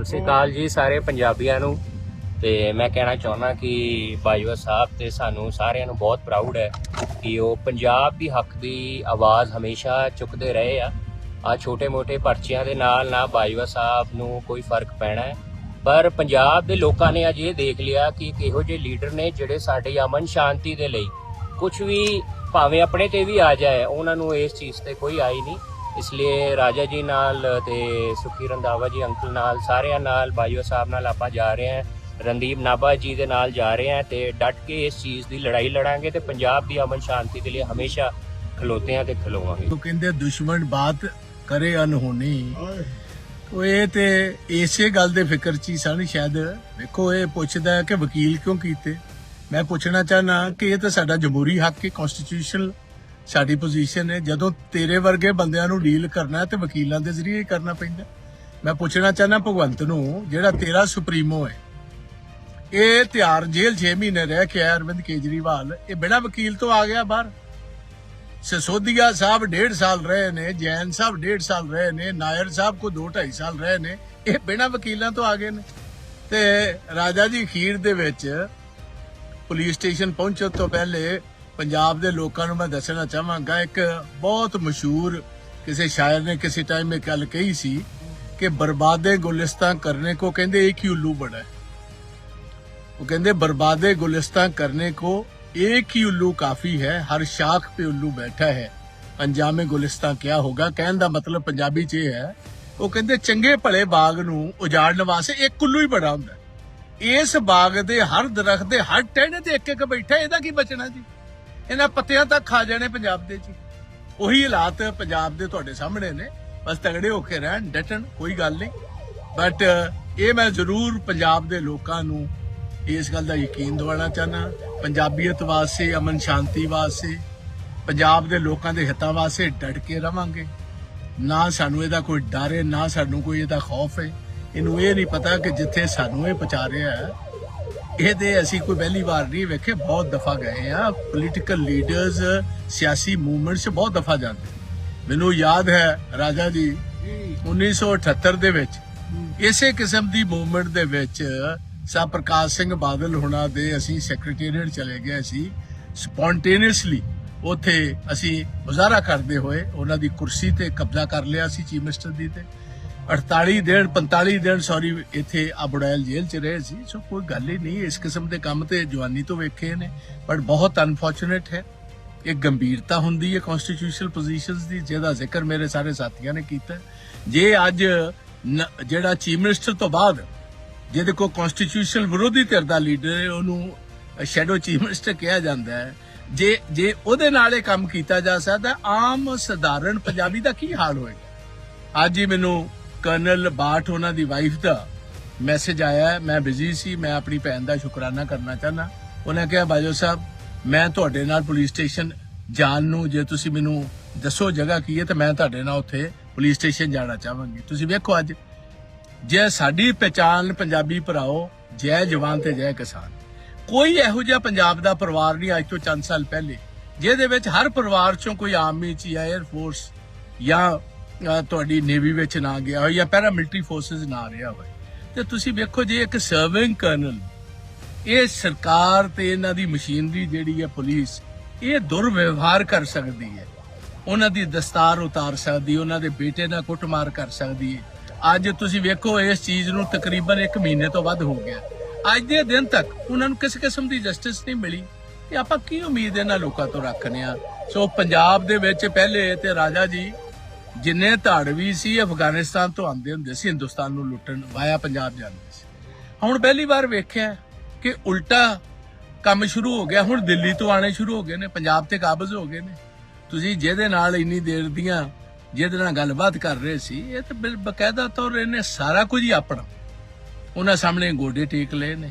ਸਤਿ ਸ਼੍ਰੀ ਅਕਾਲ ਜੀ ਸਾਰੇ ਪੰਜਾਬੀਆਂ ਨੂੰ। ਤੇ ਮੈਂ ਕਹਿਣਾ ਚਾਹੁੰਦਾ ਕਿ ਬਾਜਵਾ ਸਾਹਿਬ ਤੇ ਸਾਨੂੰ ਸਾਰਿਆਂ ਨੂੰ ਬਹੁਤ ਪ੍ਰਾਊਡ ਹੈ ਕਿ ਉਹ ਪੰਜਾਬ ਦੀ ਹੱਕ ਦੀ ਆਵਾਜ਼ ਹਮੇਸ਼ਾ ਚੁੱਕਦੇ ਰਹੇ ਆ। ਆ ਛੋਟੇ-ਮੋਟੇ ਪਰਚਿਆਂ ਦੇ ਨਾਲ ਨਾ ਬਾਜਵਾ ਸਾਹਿਬ ਨੂੰ ਕੋਈ ਫ਼ਰਕ ਪੈਣਾ ਹੈ। ਪਰ ਪੰਜਾਬ ਦੇ ਲੋਕਾਂ ਨੇ ਅੱਜ ਇਹ ਦੇਖ ਲਿਆ ਕਿ ਕਿਹੋ ਜਿਹੇ ਲੀਡਰ ਨੇ ਜਿਹੜੇ ਸਾਡੀ ਅਮਨ ਸ਼ਾਂਤੀ ਦੇ ਲਈ ਕੁਝ ਵੀ ਭਾਵੇਂ ਆਪਣੇ ਤੇ ਵੀ ਆ ਜਾਏ, ਉਹਨਾਂ ਨੂੰ ਇਸ ਚੀਜ਼ ਤੇ ਕੋਈ ਆਈ ਨਹੀਂ। ਇਸ ਲਈ ਰਾਜਾ ਜੀ ਨਾਲ ਤੇ ਸੁਖੀ ਰੰਦਾਵਾ ਜੀ ਅੰਕਲ ਨਾਲ ਸਾਰਿਆਂ ਨਾਲ ਬਾਈਓ ਸਾਹਿਬ ਨਾਲ ਆਪਾਂ ਜਾ ਰਹੇ ਹਾਂ। ਰਣਦੀਪ ਨਾਭਾ ਜੀ ਦੇ ਨਾਲ ਜਾ ਰਹੇ ਹਾਂ ਤੇ ਡਟ ਕੇ ਇਸ ਚੀਜ਼ ਦੀ ਲੜਾਈ ਲੜਾਂਗੇ ਤੇ ਪੰਜਾਬ ਦੀ ਅਮਨ ਸ਼ਾਂਤੀ ਦੇ ਲਈ ਹਮੇਸ਼ਾ ਖਲੋਤੇ ਹਾਂ ਤੇ ਖਲੋਵਾਂਗੇ। ਉਹ ਕਹਿੰਦੇ ਦੁਸ਼ਮਣ ਬਾਤ ਕਰੇ ਅਨਹੋਣੀ ਉਹ ਇਹ ਤੇ ਇਸੇ ਗੱਲ ਦੇ ਫਿਕਰ ਚ ਹੀ ਸਨ ਸ਼ਾਇਦ ਵੇਖੋ ਇਹ ਪੁੱਛਦਾ ਹੈ ਕਿ ਵਕੀਲ ਕਿਉਂ ਕੀਤੇ? ਮੈਂ ਪੁੱਛਣਾ ਚਾਹਨਾ ਕਿ ਇਹ ਤਾਂ ਸਾਡਾ ਜਮਹੂਰੀ ਹੱਕ ਹੈ ਕਨਸਟੀਟਿਊਸ਼ਨਲ ਸਾਡੀ ਪੋਜੀਸ਼ਨ ਹੈ, ਜਦੋਂ ਤੇਰੇ ਵਰਗੇ ਬੰਦਿਆਂ ਨੂੰ ਡੀਲ ਕਰਨਾ ਹੈ ਤੇ ਵਕੀਲਾਂ ਦੇ ਜ਼ਰੀਏ ਕਰਨਾ ਪੈਂਦਾ ਮੈਂ ਪੁੱਛਣਾ ਚਾਹਨਾ ਭਗਵੰਤ ਨੂੰ, ਜਿਹੜਾ ਤੇਰਾ ਸੁਪਰੀਮੋ ਹੈ, ਇਹ ਤਿਆਰ ਜੇਲ੍ਹ 6 ਮਹੀਨੇ ਰਹਿ ਕੇ ਆਇਆ ਅਰਵਿੰਦ ਕੇਜਰੀਵਾਲ, ਇਹ ਬਿਨਾਂ ਵਕੀਲ ਤੋਂ ਆ ਗਿਆ ਬਾਹਰ? ਸਸੋਦੀਆ ਸਾਹਿਬ 1.5 ਸਾਲ ਰਹੇ ਨੇ, ਜੈਨ ਸਾਹਿਬ 1.5 ਸਾਲ ਰਹੇ ਨੇ, ਨਾਇਰ ਸਾਹਿਬ ਕੋ 2.5 ਸਾਲ ਰਹੇ ਨੇ, ਇਹ ਬਿਨਾਂ ਵਕੀਲਾਂ ਤੋਂ ਆ ਗਏ ਨੇ। ਤੇ ਰਾਜਾ ਜੀ ਖੀਰ ਦੇ ਵਿੱਚ ਪੁਲਿਸ ਸਟੇਸ਼ਨ ਪਹੁੰਚਣ ਤੋਂ ਪਹਿਲੇ ਪੰਜਾਬ ਦੇ ਲੋਕਾਂ ਨੂੰ ਮੈਂ ਦੱਸਣਾ ਚਾਹਾਂਗਾ ਇੱਕ ਬਹੁਤ ਮਸ਼ਹੂਰ ਕਿਸੇ ਸ਼ਾਇਰ ਨੇ ਕਿਸੇ ਟਾਈਮ ਇਹ ਗੱਲ ਕਹੀ ਸੀ ਕਿ ਬਰਬਾਦੇ ਗੁਲਿਸਤਾਨ ਕਰਨੇ ਕੋ ਕਹਿੰਦੇ ਇੱਕ ਹੀ ਉੱਲੂ ਬੜਾ ਹੈ वो कहते बर्बादे गुलिस्तान करने को एक ही उल्लू काफी है हर शाख पे उल्लू बैठा है ਅੰਜਾਮੇ ਗੁਲਿਸਤਾਨ ਕਿਆ ਹੋਗਾ ਕਹਿਣ ਦਾ ਮਤਲਬ ਪੰਜਾਬੀ ਚ ਇਹ ਹੈ ਉਹ ਕਹਿੰਦੇ ਚੰਗੇ ਭਲੇ ਬਾਗ ਨੂੰ ਉਜਾੜਨ ਵਾਸਤੇ ਇੱਕ ਕੁੱਲੂ ਹੀ ਬੜਾ ਹੁੰਦਾ ਹੈ। ਇਸ ਬਾਗ ਦੇ ਹਰ ਦਰਖਤ ਦੇ ਹਰ ਟਹਿਣੇ ਤੇ ਇੱਕ ਇੱਕ ਬੈਠਾ ਇਹਦਾ ਕੀ ਬਚਣਾ ਜੀ ਇਹਨਾਂ ਪੱਤਿਆਂ ਤੱਕ ਖਾ ਜਾਣੇ ਪੰਜਾਬ ਦੇ ਜੀ। ਉਹੀ ਹਾਲਾਤ ਪੰਜਾਬ ਦੇ ਤੁਹਾਡੇ ਸਾਹਮਣੇ ਨੇ। ਬਸ ਤਗੜੇ ਹੋ ਕੇ ਰਹਿਣ, ਡਟਣ, ਕੋਈ ਗੱਲ ਨਹੀਂ। ਬਟ ਇਹ ਮੈਂ ਜ਼ਰੂਰ ਪੰਜਾਬ ਦੇ ਲੋਕਾਂ ਨੂੰ ਇਸ ਗੱਲ ਦਾ ਯਕੀਨ ਦਿਵਾਉਣਾ ਚਾਹਨਾ ਪੰਜਾਬੀਅਤ ਵਾਸਤੇ, ਅਮਨ ਸ਼ਾਂਤੀ ਵਾਸਤੇ, ਪੰਜਾਬ ਦੇ ਲੋਕਾਂ ਦੇ ਹਿੱਤਾਂ ਵਾਸਤੇ ਡਟ ਕੇ ਰਵਾਂਗੇ। ਨਾ ਸਾਨੂੰ ਇਹਦਾ ਕੋਈ ਡਰ ਹੈ, ਨਾ ਸਾਨੂੰ ਕੋਈ ਇਹਦਾ ਖੌਫ ਹੈ। ਇਹਨੂੰ ਇਹ ਨਹੀਂ ਪਤਾ ਕਿ ਜਿੱਥੇ ਸਾਨੂੰ ਇਹ ਪਹੁੰਚਾ ਰਿਹਾ ਹੈ ਇਹਦੇ ਅਸੀਂ ਕੋਈ ਪਹਿਲੀ ਵਾਰ ਨਹੀਂ ਵੇਖੇ, ਬਹੁਤ ਦਫਾ ਗਏ ਆ ਪੋਲੀਟੀਕਲ ਲੀਡਰਸ ਸਿਆਸੀ ਮੂਵਮੈਂਟਸ ਬਹੁਤ ਦਫਾ ਜਾਂਦੇ ਮੈਨੂੰ ਯਾਦ ਹੈ ਰਾਜਾ ਜੀ 1978 ਦੇ ਵਿੱਚ ਇਸੇ ਕਿਸਮ ਦੀ ਮੂਵਮੈਂਟ ਦੇ ਵਿੱਚ ਸਾ ਪ੍ਰਕਾਸ਼ ਸਿੰਘ ਬਾਦਲ ਹੁਣਾਂ ਦੇ ਅਸੀਂ ਸੈਕਟਰੀਏਟ ਚਲੇ ਗਏ ਸੀ। ਸਪੌਂਟੇਨੀਅਸਲੀ ਉਥੇ ਅਸੀਂ ਮੁਜ਼ਾਹਰਾ ਕਰਦੇ ਹੋਏ ਉਹਨਾਂ ਦੀ ਕੁਰਸੀ ਤੇ ਕਬਜ਼ਾ ਕਰ ਲਿਆ ਸੀ ਚੀਫ ਮਿਨਿਸਟਰ ਦੀ ਤੇ। 48 ਦਿਨ 45 ਦਿਨ ਸੌਰੀ ਇੱਥੇ ਅਬੜੈਲ ਜੇਲ੍ਹ ਚ ਰਹੇ ਸੀ ਸੋ ਕੋਈ ਗੱਲ ਹੀ ਨਹੀਂ, ਇਸ ਕਿਸਮ ਦੇ ਕੰਮ ਤੇ ਜਵਾਨੀ ਤੋਂ ਵੇਖੇ ਨੇ ਬਟ ਬਹੁਤ ਅਨਫੋਰਚੂਨੇਟ ਹੈ। ਇਹ ਗੰਭੀਰਤਾ ਹੁੰਦੀ ਹੈ ਕਨਸਟੀਟਿਊਸ਼ਨਲ ਪੋਜੀਸ਼ਨਸ ਦੀ, ਜਿਹਦਾ ਜ਼ਿਕਰ ਮੇਰੇ ਸਾਰੇ ਸਾਥੀਆਂ ਨੇ ਕੀਤਾ। ਜੇ ਅੱਜ ਜਿਹੜਾ ਚੀਫ ਮਿਨਿਸਟਰ ਤੋਂ ਬਾਅਦ ਜਿਹਦੇ ਕੋ ਕਨਸਟੀਟਿਊਸ਼ਨਲ ਵਿਰੋਧੀ ਧਿਰ ਦਾ ਲੀਡਰ ਹੈ, ਉਹਨੂੰ ਸ਼ੈਡੋ ਚੀਫ ਮਿਨਿਸਟਰ ਕਿਹਾ ਜਾਂਦਾ ਹੈ। ਜੇ ਜੇ ਉਹਦੇ ਨਾਲ ਇਹ ਕੰਮ ਕੀਤਾ ਜਾ ਸਕਦਾ, ਆਮ ਸਧਾਰਨ ਪੰਜਾਬੀ ਦਾ ਕੀ ਹਾਲ ਹੋਏਗਾ? ਅੱਜ ਹੀ ਮੈਨੂੰ ਕਰਨਲ ਬਾਠ ਉਹਨਾਂ ਦੀ ਵਾਈਫ ਦਾ ਮੈਸੇਜ ਆਇਆ ਮੈਂ ਬਿਜ਼ੀ ਸੀ, ਮੈਂ ਆਪਣੀ ਭੈਣ ਦਾ ਸ਼ੁਕਰਾਨਾ ਕਰਨਾ ਚਾਹਨਾ ਉਹਨੇ ਕਿਹਾ, ਬਾਜੋ ਸਾਹਿਬ, ਮੈਂ ਤੁਹਾਡੇ ਨਾਲ ਪੁਲਿਸ ਸਟੇਸ਼ਨ ਜਾਣ ਨੂੰ, ਜੇ ਤੁਸੀਂ ਮੈਨੂੰ ਦੱਸੋ ਜਗ੍ਹਾ ਕੀ ਹੈ, ਤੇ ਮੈਂ ਤੁਹਾਡੇ ਨਾਲ ਉੱਥੇ ਪੁਲਿਸ ਸਟੇਸ਼ਨ ਜਾਣਾ ਚਾਹਾਂਗੀ। ਤੁਸੀਂ ਵੇਖੋ ਅੱਜ, ਜੇ ਸਾਡੀ ਪਛਾਣ ਪੰਜਾਬੀ ਭਰਾਓ, ਜੈ ਜਵਾਨ ਤੇ ਜੈ ਕਿਸਾਨ। ਕੋਈ ਇਹੋ ਜਿਹਾ ਪੰਜਾਬ ਦਾ ਪਰਿਵਾਰ ਨਹੀਂ ਅੱਜ ਤੋਂ ਚੰਦ ਸਾਲ ਪਹਿਲੇ, ਜਿਹਦੇ ਵਿੱਚ ਹਰ ਪਰਿਵਾਰ ਚੋਂ ਕੋਈ ਆਰਮੀ ਚ ਜਾਂ 에ਅਰ ਫੋਰਸ ਜਾਂ ਤੁਹਾਡੀ ਨੇਵੀ ਵਿੱਚ ਨਾ ਗਿਆ ਹੋਵੇ ਜਾਂ ਪੈਰਾ ਮਿਲਟਰੀ ਫੋਰਸਸ ਨਾ ਰਿਹਾ ਹੋਵੇ ਤੇ ਤੁਸੀਂ ਵੇਖੋ ਜੇ ਇੱਕ ਸਰਵਿੰਗ ਕਰਨਲ ਇਹ ਸਰਕਾਰ ਤੇ ਇਹਨਾਂ ਦੀ ਮਸ਼ੀਨਰੀ ਜਿਹੜੀ ਹੈ ਪੁਲਿਸ ਇਹ ਦੁਰਵਿਵਹਾਰ ਕਰ ਸਕਦੀ ਹੈ। ਉਹਨਾਂ ਦੀ ਦਸਤਾਰ ਉਤਾਰ ਸਕਦੀ ਉਹਨਾਂ ਦੇ ਬੇਟੇ ਨਾਲ ਕੁੱਟਮਾਰ ਕਰ ਸਕਦੀ ਹੈ। ਅੱਜ ਤੁਸੀਂ ਵੇਖੋ ਇਸ ਚੀਜ਼ ਨੂੰ ਤਕਰੀਬਨ 1 ਮਹੀਨੇ ਤੋਂ ਵੱਧ ਹੋ ਗਿਆ। ਅੱਜ ਦੇ ਦਿਨ ਤੱਕ ਉਹਨਾਂ ਨੂੰ ਕਿਸੇ ਕਿਸਮ ਦੀ ਜਸਟਿਸ ਨਹੀਂ ਮਿਲੀ। ਤੇ ਆਪਾਂ ਕੀ ਉਮੀਦ ਇਹਨਾਂ ਲੋਕਾਂ ਤੋਂ ਰੱਖਨੇ ਆ ਸੋ ਪੰਜਾਬ ਦੇ ਵਿੱਚ ਪਹਿਲੇ ਤੇ ਰਾਜਾ ਜੀ ਜਿੰਨੇ ਧਾੜਵੀ ਸੀ, ਅਫਗਾਨਿਸਤਾਨ ਤੋਂ ਆਉਂਦੇ ਹੁੰਦੇ ਸੀ, ਹਿੰਦੁਸਤਾਨ ਨੂੰ ਲੁੱਟਣ ਵਾਇਆ ਪੰਜਾਬ ਜਾਂਦੇ ਸੀ। ਹੁਣ ਪਹਿਲੀ ਵਾਰ ਵੇਖਿਆ ਕਿ ਉਲਟਾ ਕੰਮ ਸ਼ੁਰੂ ਹੋ ਗਿਆ। ਹੁਣ ਦਿੱਲੀ ਤੋਂ ਆਣੇ ਸ਼ੁਰੂ ਹੋ ਗਏ ਨੇ, ਪੰਜਾਬ ਤੇ ਕਾਬਜ਼ ਹੋ ਗਏ ਨੇ। ਤੁਸੀਂ ਜਿਹਦੇ ਨਾਲ ਇੰਨੀ ਦੇਰ ਦੀਆਂ ਜਿਹਦੇ ਨਾਲ ਗੱਲਬਾਤ ਕਰ ਰਹੇ ਸੀ, ਇਹ ਤਾਂ ਬਿਲ ਬਕਾਇਦਾ ਤੌਰ ਇਹਨੇ ਸਾਰਾ ਕੁਝ ਹੀ ਆਪਣਾ। ਉਹਨਾਂ ਸਾਹਮਣੇ ਗੋਡੇ ਟੇਕ ਲਏ ਨੇ।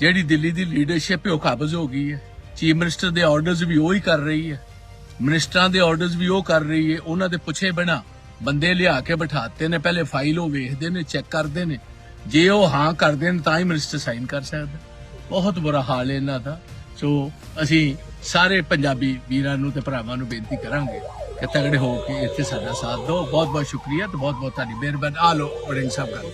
ਜਿਹੜੀ ਦਿੱਲੀ ਦੀ ਲੀਡਰਸ਼ਿਪ ਉਹ ਕਾਬਜ਼ ਹੋ ਗਈ ਹੈ। ਚੀਫ ਮਿਨਿਸਟਰ ਦੇ ਆਰਡਰਸ ਵੀ ਉਹ ਹੀ ਕਰ ਰਹੀ ਹੈ। ਮਿਨਿਸਟਰਾਂ ਦੇ ਆਰਡਰਸ ਵੀ ਉਹ ਕਰ ਰਹੀ ਹੈ ਉਹਨਾਂ ਦੇ ਪੁੱਛੇ ਬਿਨਾ ਬੰਦੇ ਲਿਆ ਕੇ ਬਿਠਾਤੇ ਨੇ, ਪਹਿਲੇ ਫਾਈਲ ਉਹ ਵੇਖਦੇ ਨੇ, ਚੈੱਕ ਕਰਦੇ ਨੇ। ਜੇ ਉਹ ਹਾਂ ਕਰਦੇ ਨੇ, ਤਾਂ ਹੀ ਮਿਨਿਸਟਰ ਸਾਈਨ ਕਰ ਸਕਦਾ। ਬਹੁਤ ਬੁਰਾ ਹਾਲ ਹੈ ਇਹਨਾਂ ਦਾ। ਸੋ, ਅਸੀਂ ਸਾਰੇ ਪੰਜਾਬੀ ਵੀਰਾਂ ਨੂੰ ਤੇ ਭਰਾਵਾਂ ਨੂੰ ਬੇਨਤੀ ਕਰਾਂਗੇ ਕਿ ਤਗੜੇ ਹੋ ਕੇ ਇੱਥੇ ਸਾਡਾ ਸਾਥ ਦਿਓ। ਬਹੁਤ ਬਹੁਤ ਸ਼ੁਕਰੀਆ ਤੇ ਬਹੁਤ ਬਹੁਤ ਤੁਹਾਡੀ ਮਿਹਰਬਾਨੀ। ਆ ਲੋ ਵੜਿੰਗ ਸਾਹਿਬ ਗੱਲ।